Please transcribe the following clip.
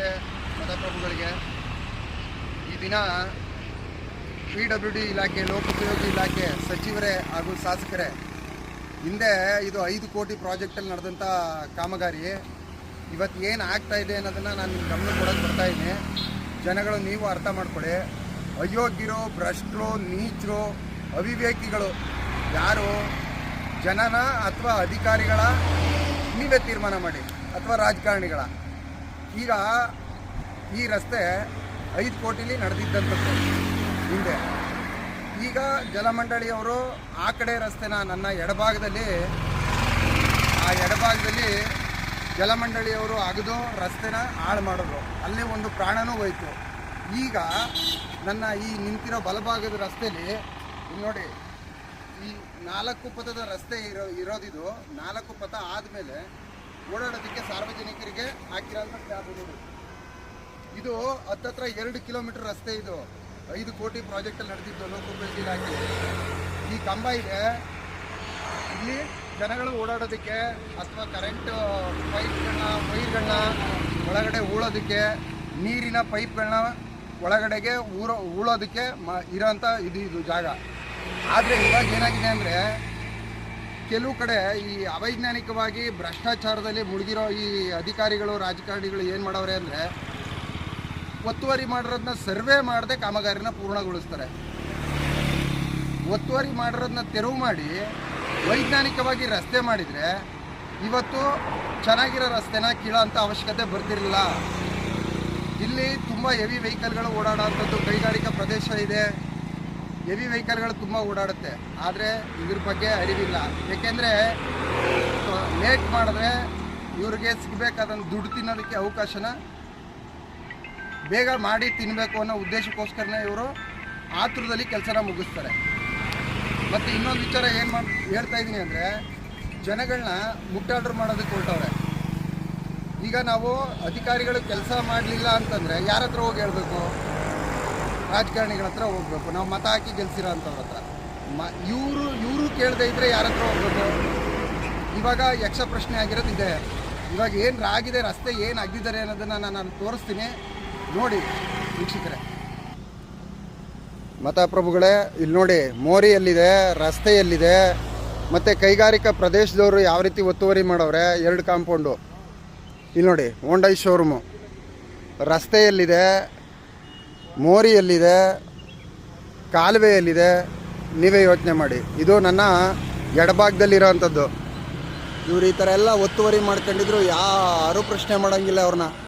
ನಮಸ್ತೆ ಮತಪ್ರಭುಗಳಿಗೆ ಈ ದಿನ ಪಿ ಡಬ್ಲ್ಯೂ ಡಿ ಇಲಾಖೆ ಲೋಕೋಪಯೋಗಿ ಇಲಾಖೆ ಸಚಿವರೇ ಹಾಗೂ ಶಾಸಕರೇ, ಹಿಂದೆ ಇದು ಐದು ಕೋಟಿ ಪ್ರಾಜೆಕ್ಟಲ್ಲಿ ನಡೆದಂಥ ಕಾಮಗಾರಿ. ಇವತ್ತು ಏನು ಆಗ್ತಾ ಇದೆ ಅನ್ನೋದನ್ನು ನಾನು ನಿಮ್ಮ ಗಮನ ಕೊಡೋಕೆ ಬರ್ತಾಯಿದ್ದೀನಿ ಜನಗಳು ನೀವು ಅರ್ಥ ಮಾಡ್ಕೊಳ್ಳಿ. ಅಯೋಗ್ಯರು ಭ್ರಷ್ಟರು, ನೀಚರು, ಅವಿವೇಕಿಗಳು, ಯಾರು? ಜನನ ಅಥವಾ ಅಧಿಕಾರಿಗಳ ನೀವೇ ತೀರ್ಮಾನ ಮಾಡಿ, ಅಥವಾ ರಾಜಕಾರಣಿಗಳ. ಈಗ ಈ ರಸ್ತೆ ಐದು ಕೋಟಿಲಿ ನಡೆದಿದ್ದಂಥದ್ದು ಹಿಂದೆ. ಈಗ ಜಲಮಂಡಳಿಯವರು ಆ ಕಡೆ ರಸ್ತೆನ ನನ್ನ ಎಡಭಾಗದಲ್ಲಿ, ಆ ಎಡಭಾಗದಲ್ಲಿ ಜಲಮಂಡಳಿಯವರು ಅಗದು ರಸ್ತೆನ ಹಾಳು ಮಾಡಿದ್ರು. ಅಲ್ಲಿ ಒಂದು ಪ್ರಾಣನೂ ಹೋಯ್ತು. ಈಗ ನನ್ನ ಈ ನಿಂತಿರೋ ಬಲಭಾಗದ ರಸ್ತೆಯಲ್ಲಿ ನೋಡಿ, ಈ ನಾಲ್ಕು ಪಥದ ರಸ್ತೆ ಇರೋ, ಇರೋದಿದು ನಾಲ್ಕು ಪಥ ಆದಮೇಲೆ ಓಡಾಡೋದಕ್ಕೆ ಸಾರ್ವಜನಿಕರಿಗೆ ಹಾಕಿರೋಂಥ ನೋಡಿ ಇದು ಹತ್ತತ್ರ ಎರಡು ಕಿಲೋಮೀಟರ್ ರಸ್ತೆ ಇದು. ಐದು ಕೋಟಿ ಪ್ರಾಜೆಕ್ಟಲ್ಲಿ ನಡೆದಿದ್ದು ಲೋಕೋಪಯೋಗಿ ಇಲಾಖೆ. ಈ ಕಂಬ ಇದೆ. ಇಲ್ಲಿ ಜನಗಳು ಓಡಾಡೋದಕ್ಕೆ ಅಥವಾ ಕರೆಂಟ್ ಪೈಪ್ಗಳನ್ನ ವೈರ್ಗಳನ್ನ ಒಳಗಡೆ ಉಳೋದಕ್ಕೆ, ನೀರಿನ ಪೈಪ್ಗಳನ್ನ ಒಳಗಡೆಗೆ ಊರೋ, ಉಳೋದಕ್ಕೆ ಮ, ಇರೋಂಥ ಇದು ಇದು ಜಾಗ. ಆದರೆ ಇವಾಗ ಏನಾಗಿದೆ ಅಂದರೆ ಕೆಲವು ಕಡೆ ಈ ಅವೈಜ್ಞಾನಿಕವಾಗಿ ಭ್ರಷ್ಟಾಚಾರದಲ್ಲಿ ಮುಳುಗಿರೋ ಈ ಅಧಿಕಾರಿಗಳು, ರಾಜಕಾರಣಿಗಳು ಏನು ಮಾಡವ್ರೆ ಅಂದರೆ ಒತ್ತುವರಿ ಮಾಡಿರೋದನ್ನ ಸರ್ವೆ ಮಾಡದೆ ಕಾಮಗಾರಿನ ಪೂರ್ಣಗೊಳಿಸ್ತಾರೆ. ಒತ್ತುವರಿ ಮಾಡಿರೋದನ್ನ ತೆರವು ಮಾಡಿ ವೈಜ್ಞಾನಿಕವಾಗಿ ರಸ್ತೆ ಮಾಡಿದರೆ ಇವತ್ತು ಚೆನ್ನಾಗಿರೋ ರಸ್ತೆನ ಕೀಳೋ ಅಂಥ ಅವಶ್ಯಕತೆ ಬರ್ತಿರಲಿಲ್ಲ. ಇಲ್ಲಿ ತುಂಬ ಹೆವಿ ವೆಹಿಕಲ್ಗಳು ಓಡಾಡೋಂಥದ್ದು ಕೈಗಾರಿಕಾ ಪ್ರದೇಶ ಇದೆ. ಹೆವಿ ವೆಹಿಕಲ್ಗಳು ತುಂಬ ಓಡಾಡುತ್ತೆ. ಆದರೆ ಇದ್ರ ಬಗ್ಗೆ ಅರಿವಿಲ್ಲ. ಏಕೆಂದರೆ ಲೇಟ್ ಮಾಡಿದ್ರೆ ಇವ್ರಿಗೆ ಸಿಗಬೇಕಾದಂಥ ದುಡ್ಡು ತಿನ್ನೋದಕ್ಕೆ ಅವಕಾಶನ ಬೇಗ ಮಾಡಿ ತಿನ್ನಬೇಕು ಅನ್ನೋ ಉದ್ದೇಶಕ್ಕೋಸ್ಕರನೇ ಇವರು ಆತುರದಲ್ಲಿ ಕೆಲಸನ ಮುಗಿಸ್ತಾರೆ. ಮತ್ತು ಇನ್ನೊಂದು ವಿಚಾರ ಏನು ಮಾಡಿ, ಹೇಳ್ತಾ ಇದ್ದೀನಿ ಅಂದರೆ ಜನಗಳನ್ನ ಮುಟ್ಟಾಡ್ರ್ ಮಾಡೋದಕ್ಕೆ ಹೊರಟವ್ರೆ. ಈಗ ನಾವು ಅಧಿಕಾರಿಗಳು ಕೆಲಸ ಮಾಡಲಿಲ್ಲ ಅಂತಂದರೆ ಯಾರ ಹತ್ರ ಹೋಗಿ ಹೇಳಬೇಕು? ರಾಜಕಾರಣಿಗಳ ಹತ್ರ ಹೋಗ್ಬೇಕು. ನಾವು ಮತ ಹಾಕಿ ಗೆಲ್ಸಿರೋ ಹತ್ರ. ಮ, ಇವರು ಇವರು ಕೇಳದೆ ಇದ್ದರೆ ಯಾರ ಹತ್ರ ಹೋಗ್ಬೇಕು? ಇವಾಗ ಯಕ್ಷ ಪ್ರಶ್ನೆ ಆಗಿರೋದು ಇದೆ ಇವಾಗ ಏನು ಆಗಿದೆ ರಸ್ತೆ ಏನು ಆಗಿದ್ದಾರೆ ಅನ್ನೋದನ್ನು ನಾನು ತೋರಿಸ್ತೀನಿ. ನೋಡಿ ವೀಕ್ಷಕರೇ. ಮತಪ್ರಭುಗಳೇ ಇಲ್ಲಿ ನೋಡಿ ಮೋರಿ ಎಲ್ಲಿದೆ ರಸ್ತೆ ಎಲ್ಲಿದೆ ಮತ್ತು ಕೈಗಾರಿಕಾ ಪ್ರದೇಶದವರು ಯಾವ ರೀತಿ ಒತ್ತುವರಿ ಮಾಡವ್ರೆ? ಎರಡು ಕಾಂಪೌಂಡು. ಇಲ್ಲಿ ನೋಡಿ ಹೋಂಡೈ ಶೋರೂಮು. ರಸ್ತೆ ಎಲ್ಲಿದೆ ಮೋರಿ ಕಾಲುವೆಯಲ್ಲಿದೆ, ನೀವೇ ಯೋಚನೆ ಮಾಡಿ. ಇದು ನನ್ನ ಎಡಭಾಗದಲ್ಲಿರೋವಂಥದ್ದು. ಇವ್ರು ಈ ಥರ ಎಲ್ಲ ಒತ್ತುವರಿ ಮಾಡ್ಕೊಂಡಿದ್ರು, ಯಾರೂ ಪ್ರಶ್ನೆ ಮಾಡೋಂಗಿಲ್ಲ ಅವ್ರನ್ನ.